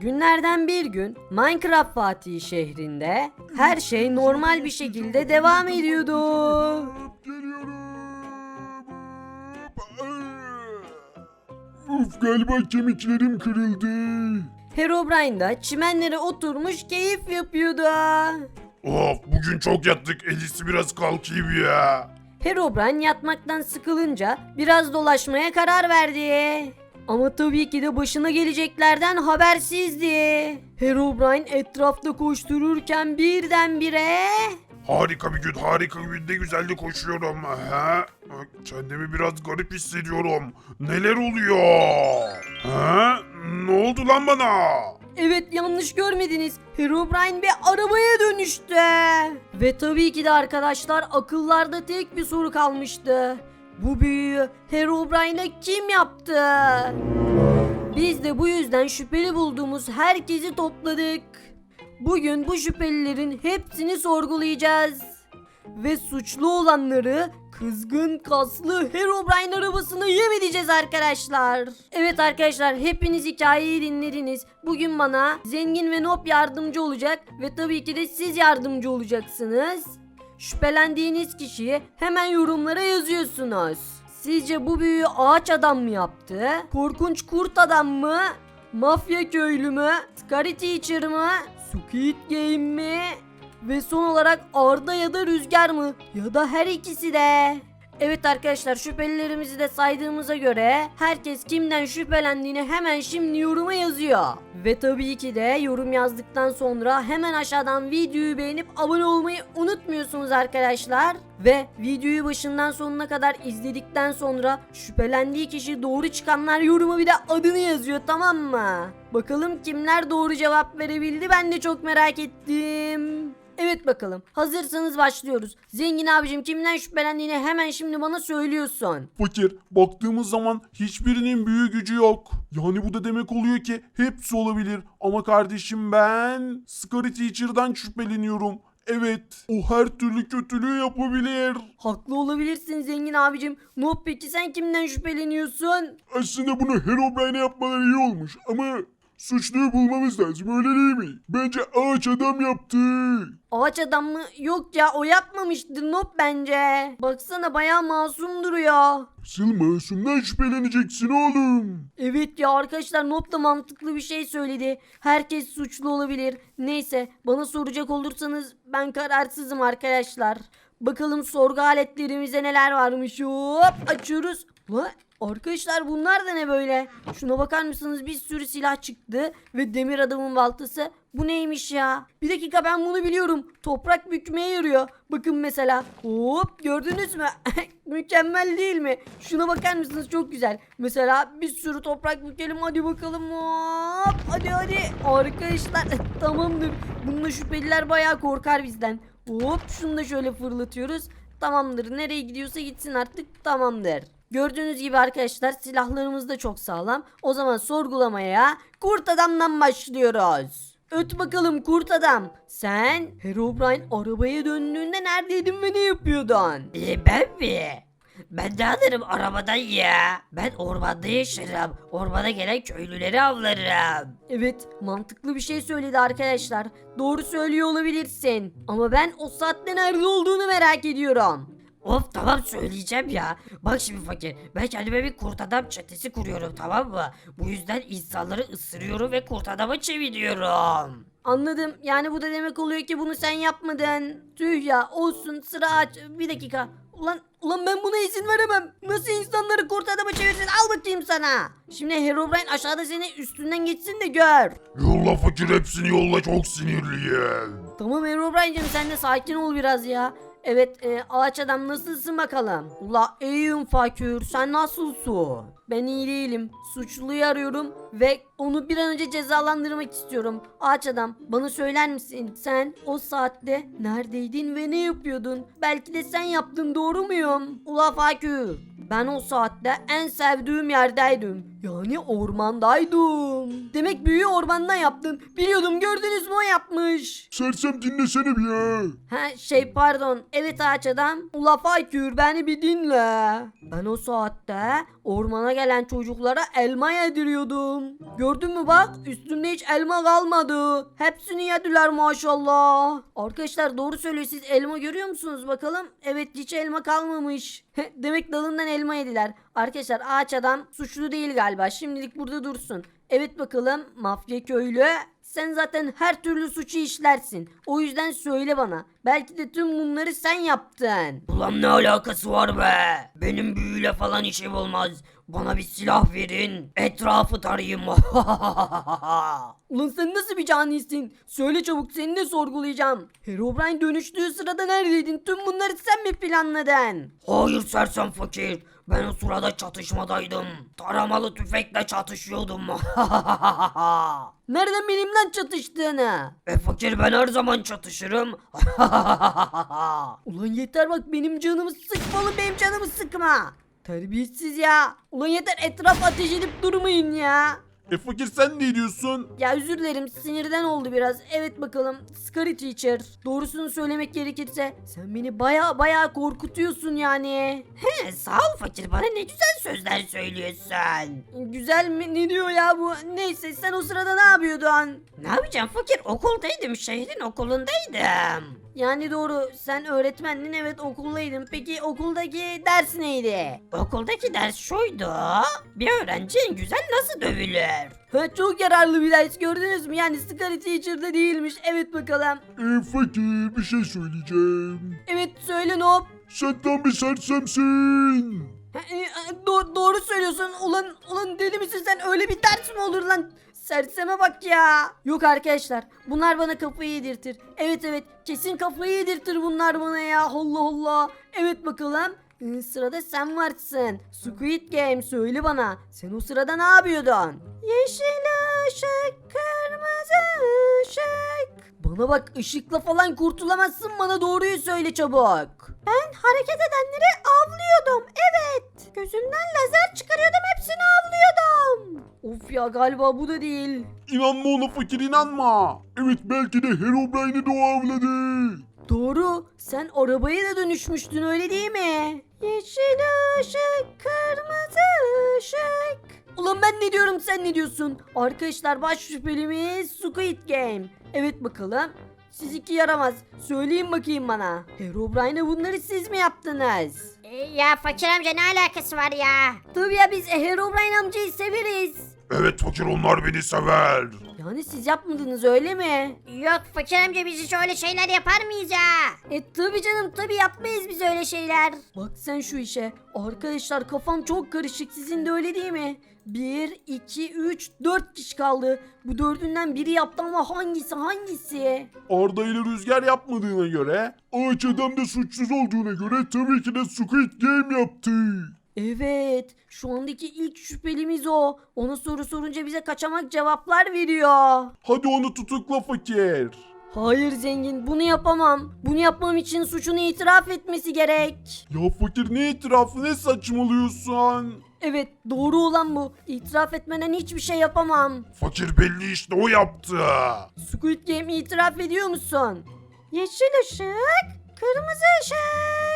Günlerden bir gün Minecraft Fatih şehrinde her şey normal bir şekilde devam ediyordu. Hop, Uf galiba kemiklerim kırıldı. Herobrine da çimenlere oturmuş keyif yapıyordu. Of bugün çok yattık. En iyisi biraz kalkayım ya. Herobrine yatmaktan sıkılınca biraz dolaşmaya karar verdi. Ama tabii ki de başına geleceklerden habersizdi. Herobrine etrafta koştururken birdenbire... Harika bir gün, harika bir gün. Ne güzel de koşuyorum. Ha? Kendimi biraz garip hissediyorum. Neler oluyor? Ha? Ne oldu lan bana? Evet yanlış görmediniz. Herobrine bir arabaya dönüştü. Ve tabii ki de arkadaşlar akıllarda tek bir soru kalmıştı. Bu büyüyü Herobrine'e kim yaptı? Biz de bu yüzden şüpheli bulduğumuz herkesi topladık. Bugün bu şüphelilerin hepsini sorgulayacağız. Ve suçlu olanları kızgın kaslı Herobrine arabasına yem edeceğiz arkadaşlar. Evet arkadaşlar hepiniz hikayeyi dinlediniz. Bugün bana Zengin ve Nop yardımcı olacak ve tabii ki de siz yardımcı olacaksınız. Şüphelendiğiniz kişiyi hemen yorumlara yazıyorsunuz. Sizce bu büyüyü ağaç adam mı yaptı? Korkunç kurt adam mı? Mafya köylü mü? Scary Teacher mı? Squid Game mi? Ve son olarak Arda ya da Rüzgar mı? Ya da her ikisi de. Evet arkadaşlar şüphelilerimizi de saydığımıza göre herkes kimden şüphelendiğini hemen şimdi yoruma yazıyor. Ve tabii ki de yorum yazdıktan sonra hemen aşağıdan videoyu beğenip abone olmayı unutmuyorsunuz arkadaşlar. Ve videoyu başından sonuna kadar izledikten sonra şüphelendiği kişi doğru çıkanlar yoruma bir de adını yazıyor tamam mı? Bakalım kimler doğru cevap verebildi ben de çok merak ettim. Evet bakalım. Hazırsanız başlıyoruz. Zengin abicim kimden şüphelendiğini hemen şimdi bana söylüyorsun. Fakir, baktığımız zaman hiçbirinin büyü gücü yok. Yani bu da demek oluyor ki hepsi olabilir. Ama kardeşim ben Scary Teacher'dan şüpheleniyorum. Evet, o her türlü kötülüğü yapabilir. Haklı olabilirsin zengin abicim. Noob peki sen kimden şüpheleniyorsun? Aslında bunu Herobrine'e yapmaları iyi olmuş ama suçluyu bulmamız lazım öyle değil mi? Bence ağaç adam yaptı. Ağaç adam mı? Yok ya o yapmamıştır Noob bence. Baksana bayağı masum duruyor. Asıl masumdan şüpheleneceksin oğlum. Evet ya arkadaşlar Noob da mantıklı bir şey söyledi. Herkes suçlu olabilir. Neyse bana soracak olursanız ben kararsızım arkadaşlar. Bakalım sorgu aletlerimize neler varmış. Hop açıyoruz. La, arkadaşlar bunlar da ne böyle? Şuna bakar mısınız? Bir sürü silah çıktı ve demir adamın baltası. Bu neymiş ya? Bir dakika ben bunu biliyorum. Toprak bükmeye yarıyor. Bakın mesela. Hop gördünüz mü? Mükemmel değil mi? Şuna bakar mısınız? Çok güzel. Mesela bir sürü toprak bükelim. Hadi bakalım. Hop. Hadi hadi. Arkadaşlar tamamdır. Bununla şüpheliler bayağı korkar bizden. Hop şunu da şöyle fırlatıyoruz. Tamamdır. Nereye gidiyorsa gitsin artık. Tamamdır. Gördüğünüz gibi arkadaşlar silahlarımız da çok sağlam. O zaman sorgulamaya kurt adamdan başlıyoruz. Öt bakalım kurt adam. Sen Herobrine arabaya döndüğünde neredeydin ve ne yapıyordun? Ee, ben mi? Ben ne anlarım arabadan ya? Ben ormanda yaşarım. Ormana gelen köylüleri avlarım. Evet mantıklı bir şey söyledi arkadaşlar. Doğru söylüyor olabilirsin. Ama ben o saatte nerede olduğunu merak ediyorum. Of tamam söyleyeceğim ya. Bak şimdi fakir. Ben kendime bir kurt adam çetesi kuruyorum tamam mı? Bu yüzden insanları ısırıyorum ve kurt adama çeviriyorum. Anladım. Yani bu da demek oluyor ki bunu sen yapmadın. Tüh ya olsun sıra aç. Bir dakika. Ulan ulan ben buna izin veremem. Nasıl insanları kurt adama çevirsin? Al bakayım sana. Şimdi Herobrine aşağıda seni üstünden geçsin de gör. Yolla fakir hepsini yolla çok sinirliyim. Tamam Herobrine'cim sen de sakin ol biraz ya. Evet e, ağaç adam nasılsın bakalım? Ula iyiyim fakir sen nasılsın? Ben iyi değilim. Suçluyu arıyorum ve onu bir an önce cezalandırmak istiyorum. Ağaç adam bana söyler misin? Sen o saatte neredeydin ve ne yapıyordun? Belki de sen yaptın doğru muyum? Ula fakir ben o saatte en sevdiğim yerdeydim. Yani ormandaydım. Demek büyüyü ormandan yaptın. Biliyordum gördünüz mü o yapmış. Sersem dinlesene bir ya. Ha şey pardon. Evet ağaç adam. Ula fakir beni bir dinle. Ben o saatte ormana gelen çocuklara elma yediriyordum. Gördün mü bak üstünde hiç elma kalmadı. Hepsini yediler maşallah. Arkadaşlar doğru söylüyor siz elma görüyor musunuz bakalım? Evet hiç elma kalmamış. Demek dalından elma yediler. Arkadaşlar ağaç adam suçlu değil galiba. Şimdilik burada dursun. Evet bakalım mafya köylü. Sen zaten her türlü suçu işlersin. O yüzden söyle bana. Belki de tüm bunları sen yaptın. Ulan ne alakası var be? Benim büyüyle falan işim olmaz. Bana bir silah verin. Etrafı tarayayım. Ulan sen nasıl bir canisin? Söyle çabuk seni de sorgulayacağım. Herobrine dönüştüğü sırada neredeydin? Tüm bunları sen mi planladın? Hayır sersem fakir. Ben o sırada çatışmadaydım. Taramalı tüfekle çatışıyordum. Nereden bileyim lan çatıştığını? e fakir ben her zaman çatışırım. Ulan yeter bak benim canımı sıkma oğlum benim canımı sıkma. Terbiyesiz ya. Ulan yeter etraf ateş edip durmayın ya. E fakir sen ne diyorsun? Ya özür dilerim sinirden oldu biraz. Evet bakalım Scary Teacher. Doğrusunu söylemek gerekirse sen beni baya baya korkutuyorsun yani. He, sağ ol fakir bana ne güzel sözler söylüyorsun. Güzel mi? Ne diyor ya bu? Neyse sen o sırada ne yapıyordun? Ne yapacağım fakir okuldaydım şehrin okulundaydım. Yani doğru sen öğretmendin evet okuldaydın. Peki okuldaki ders neydi? Okuldaki ders şuydu. Bir öğrenci en güzel nasıl dövülür? Ha, çok yararlı bir ders gördünüz mü? Yani Scary Teacher'da değilmiş. Evet bakalım. E fakir bir şey söyleyeceğim. Evet söyle Nop. Sen tam bir sersemsin. Ha, e, e, do- doğru söylüyorsun. Ulan ulan deli misin sen? Öyle bir ders mi olur lan? Serseme bak ya. Yok arkadaşlar. Bunlar bana kafayı yedirtir. Evet evet. Kesin kafayı yedirtir bunlar bana ya. Allah Allah. Evet bakalım. Ee, sırada sen varsın. Squid Game söyle bana. Sen o sırada ne yapıyordun? Yeşil ışık, kırmızı ışık. Bana bak ışıkla falan kurtulamazsın bana doğruyu söyle çabuk. Ben hareket edenleri avlıyordum evet. Gözümden lazer çıkarıyordum hepsini avlıyordum. Of ya galiba bu da değil. İnanma ona fakir inanma. Evet belki de Herobrine'i de o avladı. Doğru sen arabaya da dönüşmüştün öyle değil mi? Yeşil ışık kırmızı ışık. Ulan ben ne diyorum sen ne diyorsun? Arkadaşlar baş şüphelimiz Squid Game. Evet bakalım. Siz iki yaramaz. Söyleyin bakayım bana. Herobrine'e bunları siz mi yaptınız? E, Ya fakir amca ne alakası var ya? Tabii ya biz Herobrine amcayı severiz. Evet fakir onlar beni sever. Yani siz yapmadınız öyle mi? Yok fakir amca biz hiç öyle şeyler yapar mıyız ya? E tabi canım tabi yapmayız biz öyle şeyler. Bak sen şu işe. Arkadaşlar kafam çok karışık sizin de öyle değil mi? 1, 2, 3, 4 kişi kaldı. Bu dördünden biri yaptı ama hangisi hangisi? Arda ile Rüzgar yapmadığına göre, Ağaç Adam da suçsuz olduğuna göre tabii ki de Squid Game yaptı. Evet şu andaki ilk şüphelimiz o. Ona soru sorunca bize kaçamak cevaplar veriyor. Hadi onu tutukla fakir. Hayır zengin bunu yapamam. Bunu yapmam için suçunu itiraf etmesi gerek. Ya fakir ne itirafı ne saçmalıyorsun? Evet doğru olan bu. İtiraf etmeden hiçbir şey yapamam. Fakir belli işte o yaptı. Squid Game itiraf ediyor musun? Yeşil ışık, kırmızı ışık.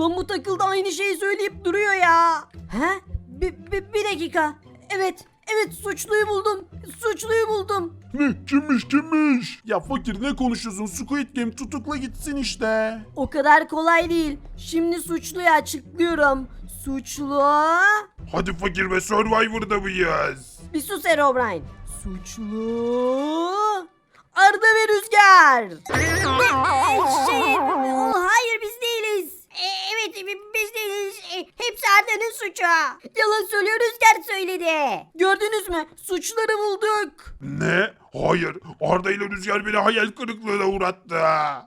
Ulan bu takıldı aynı şeyi söyleyip duruyor ya. He? Bir, bir, bir dakika. Evet, evet suçluyu buldum. Suçluyu buldum. Ne kimmiş kimmiş? Ya fakir ne konuşuyorsun Squid Game tutukla gitsin işte. O kadar kolay değil. Şimdi suçluyu açıklıyorum. Suçlu... Hadi fakir ve Survivor'da mıyız? Bir sus Herobrine. Suçlu... Arda ve Rüzgar. şey, o, hayır biz değiliz. E, evet bi- biz değiliz. E, hepsi Arda'nın suçu. Yalan söylüyor Rüzgar söyledi. Gördünüz mü? Suçları bulduk. Ne? Hayır. Arda ile Rüzgar beni hayal kırıklığına uğrattı.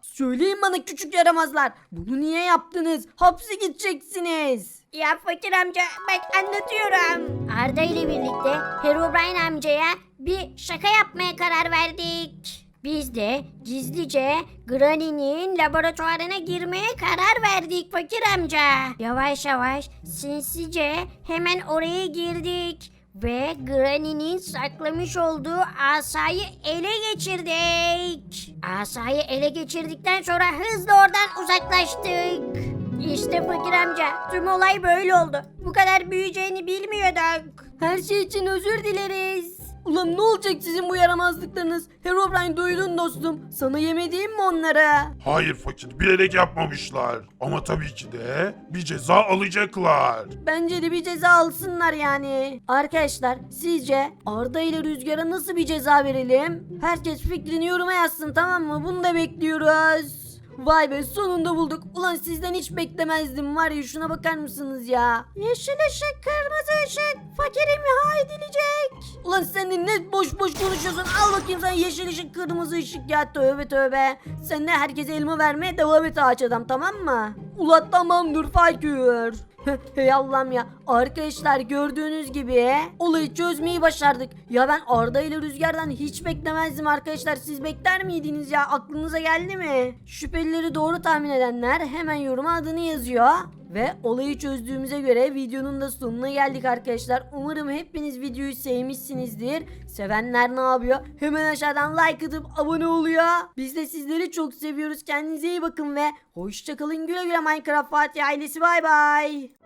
Söyleyin bana küçük yaramazlar. Bunu niye yaptınız? Hapse gideceksiniz. Ya fakir amca bak anlatıyorum. Arda ile birlikte Herobrine amcaya bir şaka yapmaya karar verdik. Biz de gizlice Granny'nin laboratuvarına girmeye karar verdik fakir amca. Yavaş yavaş sinsice hemen oraya girdik. Ve Granny'nin saklamış olduğu asayı ele geçirdik. Asayı ele geçirdikten sonra hızla oradan uzaklaştık. İşte fakir amca tüm olay böyle oldu. Bu kadar büyüyeceğini bilmiyorduk. Her şey için özür dileriz. Ulan ne olacak sizin bu yaramazlıklarınız? Herobrine duydun dostum. Sana yemediğim mi onları? Hayır fakir bilerek yapmamışlar. Ama tabii ki de bir ceza alacaklar. Bence de bir ceza alsınlar yani. Arkadaşlar sizce Arda ile Rüzgar'a nasıl bir ceza verelim? Herkes fikrini yoruma yazsın tamam mı? Bunu da bekliyoruz. Vay be sonunda bulduk. Ulan sizden hiç beklemezdim var ya şuna bakar mısınız ya? Yeşil ışık kırmızı ışık fakirim ha edilecek. Ulan sen de ne boş boş konuşuyorsun. Al bakayım sen yeşil ışık kırmızı ışık ya tövbe tövbe. Sen de herkese elma vermeye devam et ağaç adam tamam mı? Ula tamamdır fakir. Hey Allah'ım ya. Arkadaşlar gördüğünüz gibi olayı çözmeyi başardık. Ya ben Arda ile Rüzgar'dan hiç beklemezdim arkadaşlar. Siz bekler miydiniz ya? Aklınıza geldi mi? Şüphelileri doğru tahmin edenler hemen yoruma adını yazıyor. Ve olayı çözdüğümüze göre videonun da sonuna geldik arkadaşlar. Umarım hepiniz videoyu sevmişsinizdir. Sevenler ne yapıyor? Hemen aşağıdan like atıp abone oluyor. Biz de sizleri çok seviyoruz. Kendinize iyi bakın ve hoşçakalın güle güle Minecraft Fatih ailesi bay bay.